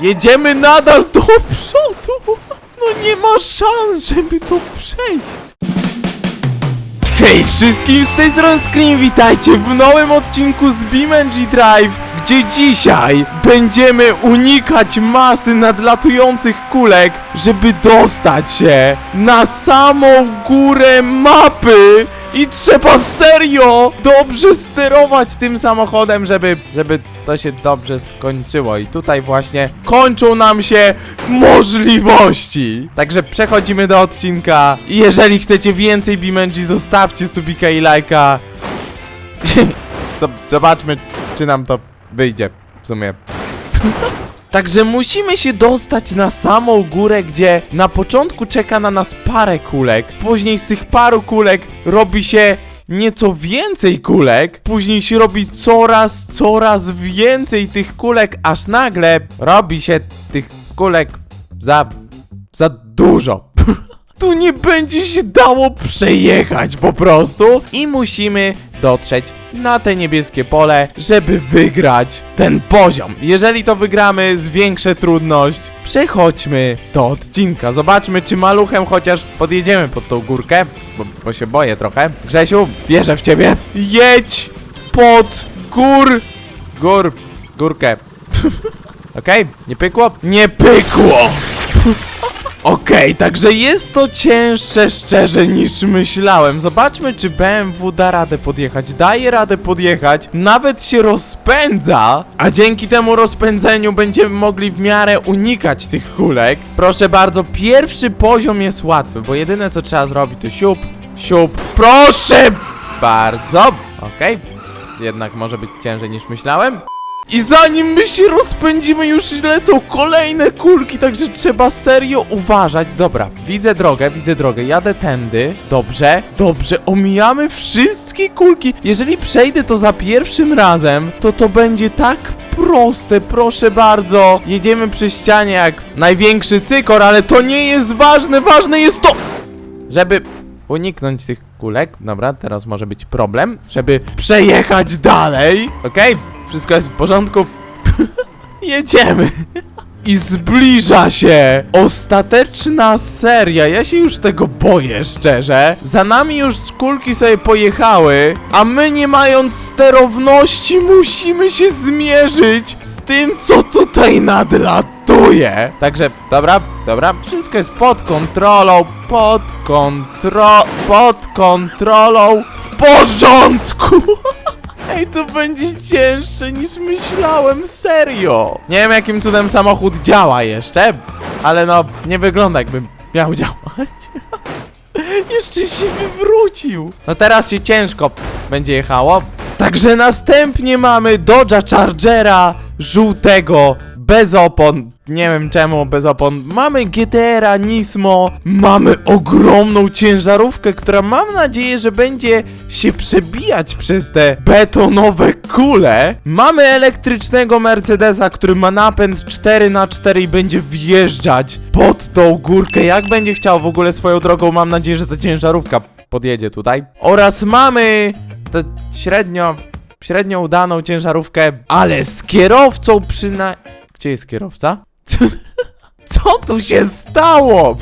Jedziemy nadal do przodu! No nie ma szans, żeby to przejść! Hej wszystkim, z tej strony witajcie w nowym odcinku z BeamNG Drive, gdzie dzisiaj będziemy unikać masy nadlatujących kulek, żeby dostać się na samą górę mapy i trzeba serio dobrze sterować tym samochodem, żeby, żeby to się dobrze skończyło i tutaj właśnie kończą nam się możliwości. Także przechodzimy do odcinka i jeżeli chcecie więcej BeamNG zostawcie subika i lajka. Zob- Zobaczmy czy nam to wyjdzie w sumie. Także musimy się dostać na samą górę, gdzie na początku czeka na nas parę kulek, później z tych paru kulek robi się nieco więcej kulek, później się robi coraz, coraz więcej tych kulek, aż nagle robi się tych kulek za, za dużo. tu nie będzie się dało przejechać po prostu. I musimy dotrzeć na te niebieskie pole, żeby wygrać ten poziom. Jeżeli to wygramy, zwiększę trudność. Przechodźmy do odcinka. Zobaczmy, czy maluchem chociaż podjedziemy pod tą górkę, bo, bo się boję trochę. Grzesiu, wierzę w ciebie. Jedź pod gór... Gór... górkę. Okej, nie pykło? Nie pykło! Okej, także jest to cięższe szczerze niż myślałem. Zobaczmy, czy BMW da radę podjechać. Daje radę podjechać, nawet się rozpędza, a dzięki temu rozpędzeniu będziemy mogli w miarę unikać tych kulek. Proszę bardzo, pierwszy poziom jest łatwy, bo jedyne co trzeba zrobić to siup, siup. Proszę bardzo. Okej, jednak może być ciężej niż myślałem. I zanim my się rozpędzimy, już lecą kolejne kulki, także trzeba serio uważać. Dobra, widzę drogę, widzę drogę, jadę tędy. Dobrze, dobrze, omijamy wszystkie kulki. Jeżeli przejdę to za pierwszym razem, to to będzie tak proste, proszę bardzo. Jedziemy przy ścianie jak największy cykor, ale to nie jest ważne, ważne jest to, żeby uniknąć tych kulek. Dobra, teraz może być problem, żeby przejechać dalej. Okej, wszystko jest w porządku. Jedziemy. I zbliża się ostateczna seria. Ja się już tego boję, szczerze. Za nami już kulki sobie pojechały, a my nie mając sterowności musimy się zmierzyć z tym, co tutaj nadlatuje. Także, dobra, dobra, wszystko jest pod kontrolą, pod kontro... pod kontrolą, w porządku. Ej, to będzie cięższe niż myślałem, serio! Nie wiem jakim cudem samochód działa jeszcze, ale no, nie wygląda jakby miał działać. jeszcze się wywrócił. No teraz się ciężko będzie jechało. Także następnie mamy Dodge'a Chargera żółtego, bez opon. Nie wiem czemu bez opon. Mamy GTR-a Nismo. Mamy ogromną ciężarówkę, która mam nadzieję, że będzie się przebijać przez te betonowe kule. Mamy elektrycznego Mercedesa, który ma napęd 4x4 i będzie wjeżdżać pod tą górkę. Jak będzie chciał w ogóle swoją drogą, mam nadzieję, że ta ciężarówka podjedzie tutaj. Oraz mamy tę średnio, średnio udaną ciężarówkę, ale z kierowcą przyna... Gdzie jest kierowca? Co tu się stało?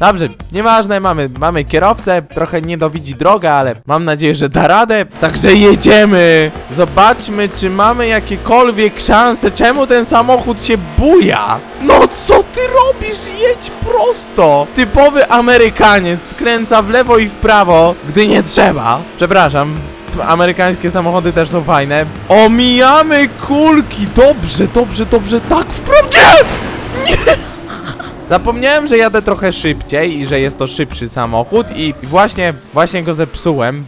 Dobrze, nieważne, mamy, mamy kierowcę, trochę nie dowidzi drogę, ale mam nadzieję, że da radę. Także jedziemy! Zobaczmy, czy mamy jakiekolwiek szanse. Czemu ten samochód się buja? No co ty robisz? Jedź prosto! Typowy Amerykaniec skręca w lewo i w prawo, gdy nie trzeba. Przepraszam, amerykańskie samochody też są fajne. Omijamy kulki! Dobrze, dobrze, dobrze, tak wprawdzie! Zapomniałem, że jadę trochę szybciej i że jest to szybszy samochód i właśnie, właśnie go zepsułem.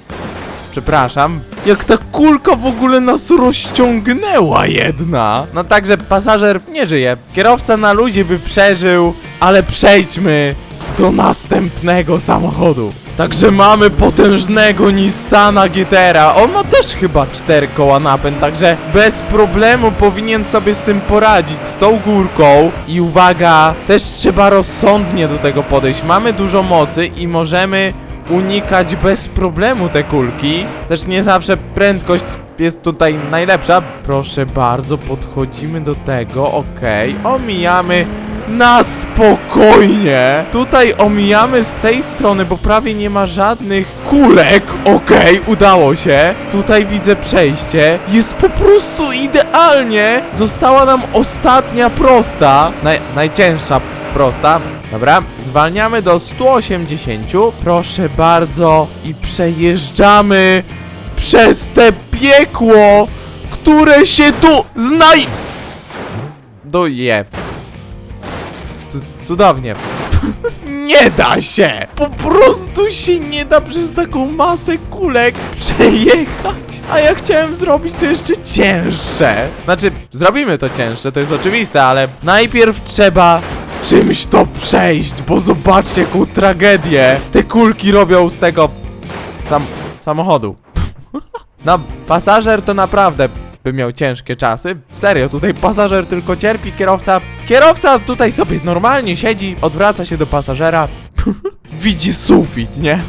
Przepraszam. Jak ta kulka w ogóle nas rozciągnęła jedna. No także pasażer nie żyje. Kierowca na luzie by przeżył, ale przejdźmy do następnego samochodu. Także mamy potężnego Nissana GTR-a. On ma też chyba 4 koła napęd, także bez problemu powinien sobie z tym poradzić, z tą górką. I uwaga, też trzeba rozsądnie do tego podejść. Mamy dużo mocy i możemy unikać bez problemu te kulki. Też nie zawsze prędkość jest tutaj najlepsza. Proszę bardzo, podchodzimy do tego, okej. Omijamy na spokojnie. Tutaj omijamy z tej strony, bo prawie nie ma żadnych kulek. Okej, udało się. Tutaj widzę przejście. Jest po prostu idealnie. Została nam ostatnia prosta. Naj najcięższa prosta. Dobra, zwalniamy do 180. Proszę bardzo. I przejeżdżamy przez te piekło, które się tu znaj... Doje. Cudownie. nie da się! Po prostu się nie da przez taką masę kulek przejechać. A ja chciałem zrobić to jeszcze cięższe. Znaczy, zrobimy to cięższe, to jest oczywiste, ale najpierw trzeba czymś to przejść, bo zobaczcie jaką tragedię te kulki robią z tego sam samochodu. No, pasażer to naprawdę by miał ciężkie czasy. Serio, tutaj pasażer tylko cierpi, kierowca... Kierowca tutaj sobie normalnie siedzi, odwraca się do pasażera. Widzi sufit, nie?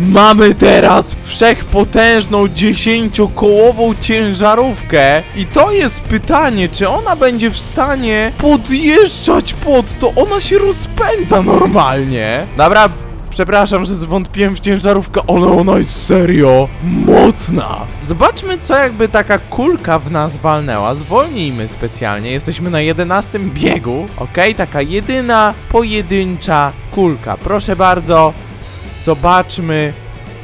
Mamy teraz wszechpotężną dziesięciokołową ciężarówkę i to jest pytanie, czy ona będzie w stanie podjeżdżać pod to? Ona się rozpędza normalnie. Dobra, Przepraszam, że zwątpiłem w ciężarówkę, ale ona jest serio mocna. Zobaczmy, co jakby taka kulka w nas walnęła. Zwolnijmy specjalnie, jesteśmy na 11 biegu, ok? Taka jedyna, pojedyncza kulka. Proszę bardzo, zobaczmy,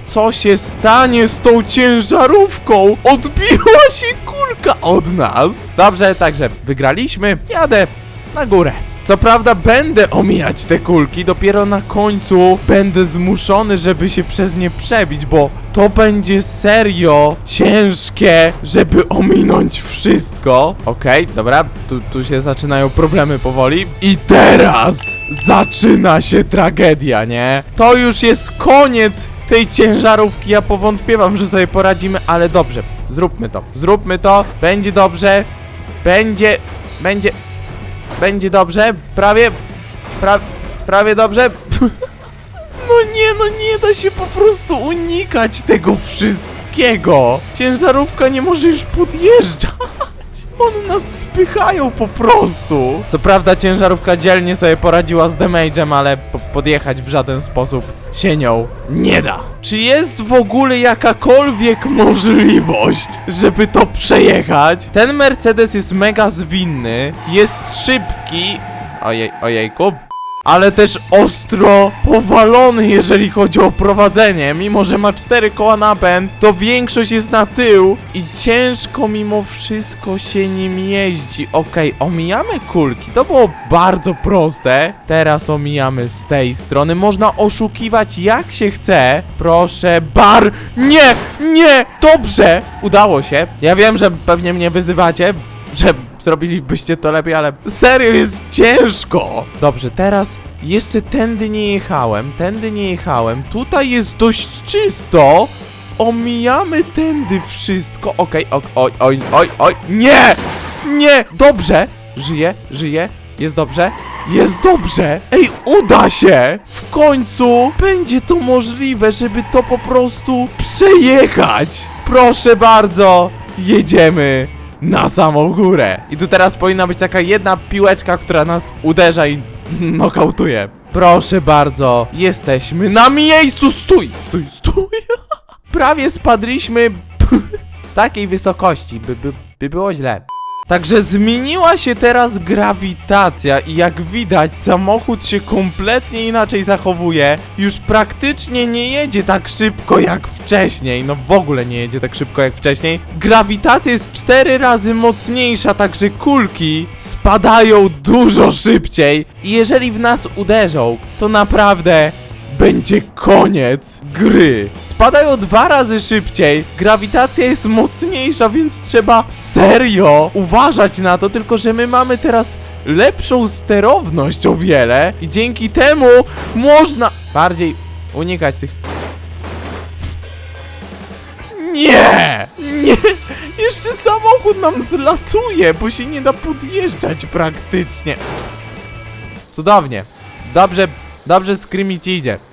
co się stanie z tą ciężarówką. Odbiła się kulka od nas. Dobrze, także wygraliśmy. Jadę na górę. Co prawda będę omijać te kulki, dopiero na końcu będę zmuszony, żeby się przez nie przebić, bo to będzie serio ciężkie, żeby ominąć wszystko. Okej, dobra, tu, tu się zaczynają problemy powoli. I teraz zaczyna się tragedia, nie? To już jest koniec tej ciężarówki, ja powątpiewam, że sobie poradzimy, ale dobrze, zróbmy to, zróbmy to, będzie dobrze, będzie, będzie, będzie dobrze, prawie, pra, prawie dobrze. No nie, no nie da się po prostu unikać tego wszystkiego. Ciężarówka nie może już podjeżdżać. One nas spychają po prostu. Co prawda ciężarówka dzielnie sobie poradziła z damage'em, ale po podjechać w żaden sposób się nią nie da. Czy jest w ogóle jakakolwiek możliwość, żeby to przejechać? Ten Mercedes jest mega zwinny, jest szybki. Ojej, ojejku. Ale też ostro powalony, jeżeli chodzi o prowadzenie. Mimo, że ma cztery koła napęd, to większość jest na tył i ciężko mimo wszystko się nim jeździ. Okej, omijamy kulki, to było bardzo proste. Teraz omijamy z tej strony. Można oszukiwać jak się chce. Proszę, bar! Nie! Nie! Dobrze! Udało się. Ja wiem, że pewnie mnie wyzywacie, że zrobilibyście to lepiej, ale serio jest ciężko. Dobrze, teraz jeszcze tędy nie jechałem, tędy nie jechałem. Tutaj jest dość czysto. Omijamy tędy wszystko. Okej, ok, oj, oj, oj, oj, nie! Nie! Dobrze! Żyje, żyje, jest dobrze. Jest dobrze! Ej, uda się! W końcu będzie to możliwe, żeby to po prostu przejechać! Proszę bardzo, jedziemy na samą górę. I tu teraz powinna być taka jedna piłeczka, która nas uderza i nokautuje. Proszę bardzo, jesteśmy na miejscu! Stój! Stój, stój! Prawie spadliśmy z takiej wysokości, by, by, by było źle. Także zmieniła się teraz grawitacja i jak widać samochód się kompletnie inaczej zachowuje. Już praktycznie nie jedzie tak szybko jak wcześniej. No w ogóle nie jedzie tak szybko jak wcześniej. Grawitacja jest cztery razy mocniejsza, także kulki spadają dużo szybciej. I jeżeli w nas uderzą, to naprawdę będzie koniec gry. Spadają dwa razy szybciej, grawitacja jest mocniejsza, więc trzeba serio uważać na to, tylko że my mamy teraz lepszą sterowność o wiele i dzięki temu można bardziej unikać tych... Nie! Nie! Jeszcze samochód nam zlatuje, bo się nie da podjeżdżać praktycznie. Cudownie. Dobrze, dobrze Screamy ci idzie.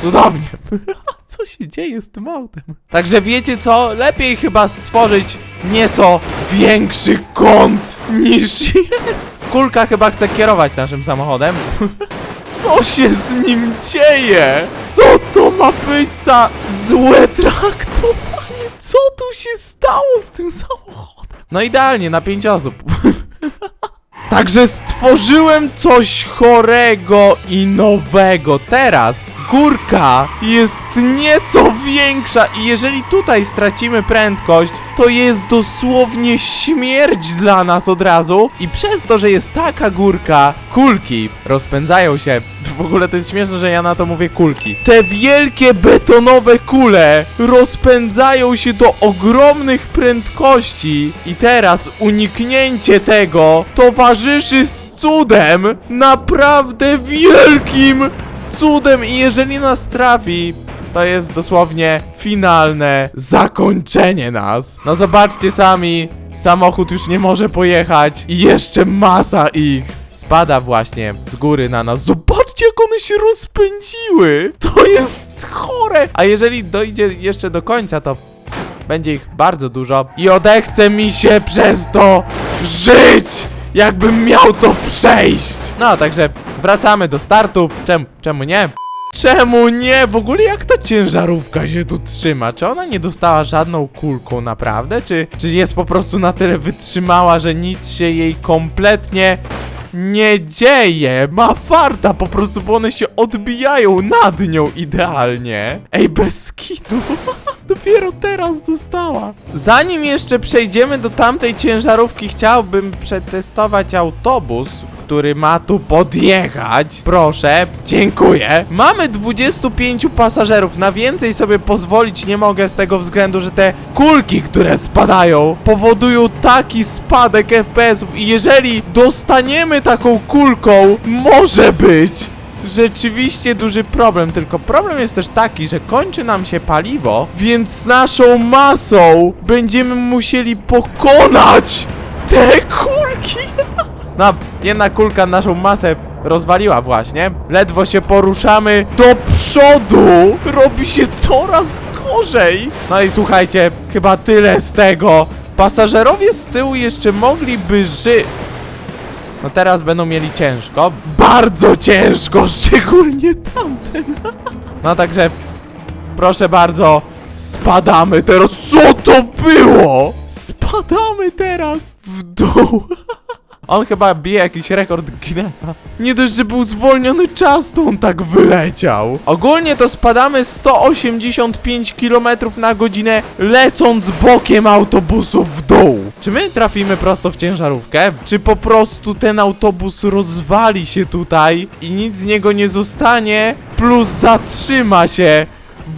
Cudownie. Co się dzieje z tym autem? Także wiecie co? Lepiej chyba stworzyć nieco większy kąt niż jest. Kulka chyba chce kierować naszym samochodem. Co się z nim dzieje? Co to ma być za złe traktowanie? Co tu się stało z tym samochodem? No idealnie, na pięć osób. Także stworzyłem coś chorego i nowego. Teraz górka jest nieco większa i jeżeli tutaj stracimy prędkość, to jest dosłownie śmierć dla nas od razu. I przez to, że jest taka górka, kulki rozpędzają się. W ogóle to jest śmieszne, że ja na to mówię kulki. Te wielkie betonowe kule rozpędzają się do ogromnych prędkości. I teraz uniknięcie tego towarzyszy z cudem, naprawdę wielkim cudem. I jeżeli nas trafi, to jest dosłownie finalne zakończenie nas. No zobaczcie sami, samochód już nie może pojechać i jeszcze masa ich spada właśnie z góry na nas. Zobaczcie, jak one się rozpędziły! To jest chore! A jeżeli dojdzie jeszcze do końca, to będzie ich bardzo dużo i odechce mi się przez to żyć! Jakbym miał to przejść! No, także wracamy do startu. Czemu, czemu nie? Czemu nie? W ogóle jak ta ciężarówka się tu trzyma? Czy ona nie dostała żadną kulką naprawdę? Czy, czy jest po prostu na tyle wytrzymała, że nic się jej kompletnie nie dzieje? Ma farta po prostu, bo one się odbijają nad nią idealnie. Ej, bez kitu. Dopiero teraz dostała. Zanim jeszcze przejdziemy do tamtej ciężarówki, chciałbym przetestować autobus, który ma tu podjechać. Proszę, dziękuję. Mamy 25 pasażerów. Na więcej sobie pozwolić nie mogę z tego względu, że te kulki, które spadają, powodują taki spadek FPS-ów. I jeżeli dostaniemy taką kulką, może być rzeczywiście duży problem, tylko problem jest też taki, że kończy nam się paliwo, więc naszą masą będziemy musieli pokonać te kulki. No, jedna kulka naszą masę rozwaliła właśnie. Ledwo się poruszamy do przodu. Robi się coraz gorzej. No i słuchajcie, chyba tyle z tego. Pasażerowie z tyłu jeszcze mogliby żyć. No teraz będą mieli ciężko. Bardzo ciężko, szczególnie tamten. No także, proszę bardzo, spadamy teraz. Co to było? Spadamy teraz w dół. On chyba bije jakiś rekord Guinnessa. Nie dość, że był zwolniony czas, to on tak wyleciał. Ogólnie to spadamy 185 km na godzinę, lecąc bokiem autobusu w dół. Czy my trafimy prosto w ciężarówkę? Czy po prostu ten autobus rozwali się tutaj i nic z niego nie zostanie, plus zatrzyma się?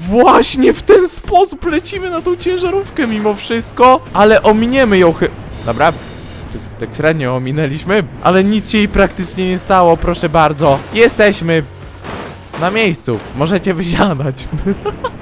Właśnie w ten sposób lecimy na tą ciężarówkę mimo wszystko, ale ominiemy ją chy... Dobra, tak średnio ominęliśmy, ale nic się jej praktycznie nie stało, proszę bardzo. Jesteśmy na miejscu, możecie wysiadać.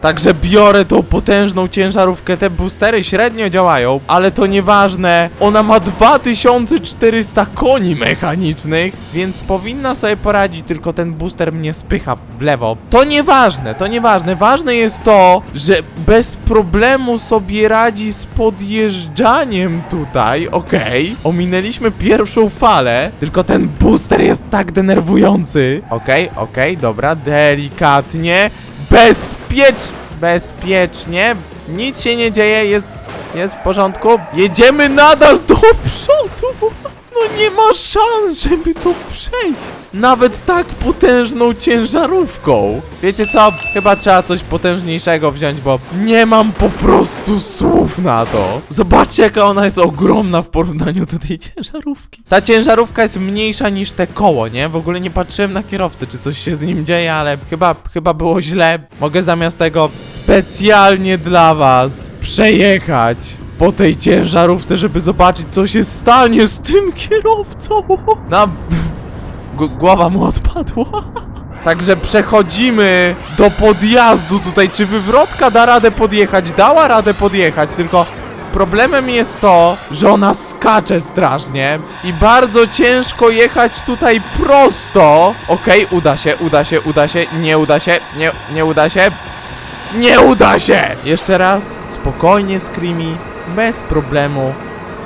Także biorę tą potężną ciężarówkę, te boostery średnio działają, ale to nieważne. Ona ma 2400 koni mechanicznych, więc powinna sobie poradzić, tylko ten booster mnie spycha w lewo. To nieważne, to nieważne. Ważne jest to, że bez problemu sobie radzi z podjeżdżaniem tutaj, okej. Ominęliśmy pierwszą falę, tylko ten booster jest tak denerwujący. Okej, okej, dobra, delikatnie. Bezpiecz... Bezpiecznie. Nic się nie dzieje, jest... Jest w porządku. Jedziemy nadal do przodu. No nie ma szans, żeby to przejść. Nawet tak potężną ciężarówką. Wiecie co? Chyba trzeba coś potężniejszego wziąć, bo nie mam po prostu słów na to. Zobaczcie, jaka ona jest ogromna w porównaniu do tej ciężarówki. Ta ciężarówka jest mniejsza niż te koło, nie? W ogóle nie patrzyłem na kierowcę, czy coś się z nim dzieje, ale chyba, chyba było źle. Mogę zamiast tego specjalnie dla was przejechać po tej ciężarówce, żeby zobaczyć, co się stanie z tym kierowcą. G- głowa mu odpadła. Także przechodzimy do podjazdu tutaj. Czy wywrotka da radę podjechać? Dała radę podjechać, tylko problemem jest to, że ona skacze strasznie i bardzo ciężko jechać tutaj prosto. Okej, uda się, uda się, uda się, nie uda się, nie, nie uda się. Nie uda się! Jeszcze raz, spokojnie Screamy, bez problemu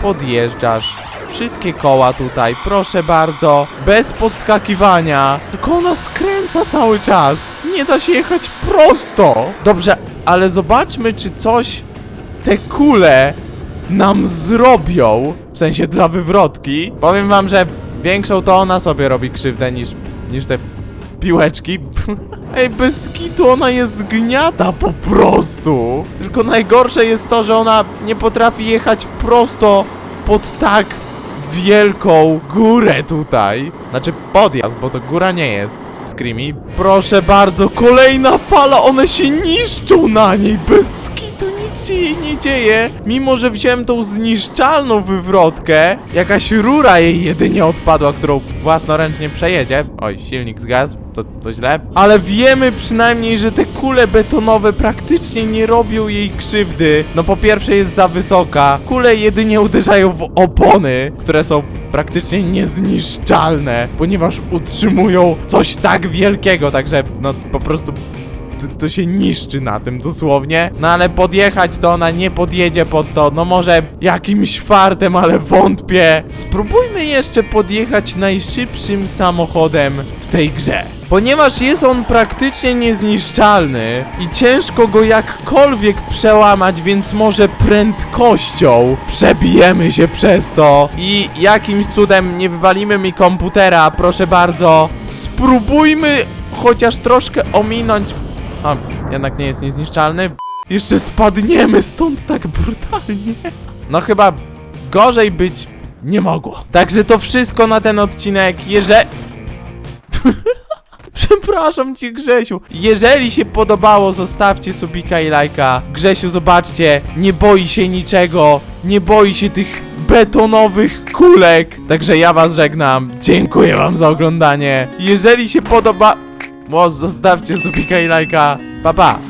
podjeżdżasz. Wszystkie koła tutaj, proszę bardzo, bez podskakiwania. Tylko ona skręca cały czas. Nie da się jechać prosto. Dobrze, ale zobaczmy, czy coś te kule nam zrobią. W sensie dla wywrotki. Powiem wam, że większą to ona sobie robi krzywdę niż, niż te piłeczki. Ej, bez kitu ona jest zgniata po prostu. Tylko najgorsze jest to, że ona nie potrafi jechać prosto pod tak wielką górę tutaj. Znaczy podjazd, bo to góra nie jest. Screamy. Proszę bardzo, kolejna fala, one się niszczą na niej. Bez się jej nie dzieje. Mimo, że wziąłem tą zniszczalną wywrotkę, jakaś rura jej jedynie odpadła, którą własnoręcznie przejedzie. Oj, silnik zgasł, to, to źle. Ale wiemy przynajmniej, że te kule betonowe praktycznie nie robią jej krzywdy. No po pierwsze jest za wysoka. Kule jedynie uderzają w opony, które są praktycznie niezniszczalne, ponieważ utrzymują coś tak wielkiego, także no po prostu to, to się niszczy na tym dosłownie. No ale podjechać to ona nie podjedzie pod to. No może jakimś fartem, ale wątpię. Spróbujmy jeszcze podjechać najszybszym samochodem w tej grze. Ponieważ jest on praktycznie niezniszczalny i ciężko go jakkolwiek przełamać, więc może prędkością przebijemy się przez to i jakimś cudem nie wywalimy mi komputera, proszę bardzo. Spróbujmy chociaż troszkę ominąć a, jednak nie jest niezniszczalny. Jeszcze spadniemy stąd tak brutalnie. No chyba gorzej być nie mogło. Także to wszystko na ten odcinek. Jeżeli... Przepraszam cię Grzesiu. Jeżeli się podobało, zostawcie subika i lajka. Grzesiu, zobaczcie, nie boi się niczego. Nie boi się tych betonowych kulek. Także ja was żegnam. Dziękuję wam za oglądanie. Jeżeli się podoba... O, zostawcie subika i lajka. Pa, pa.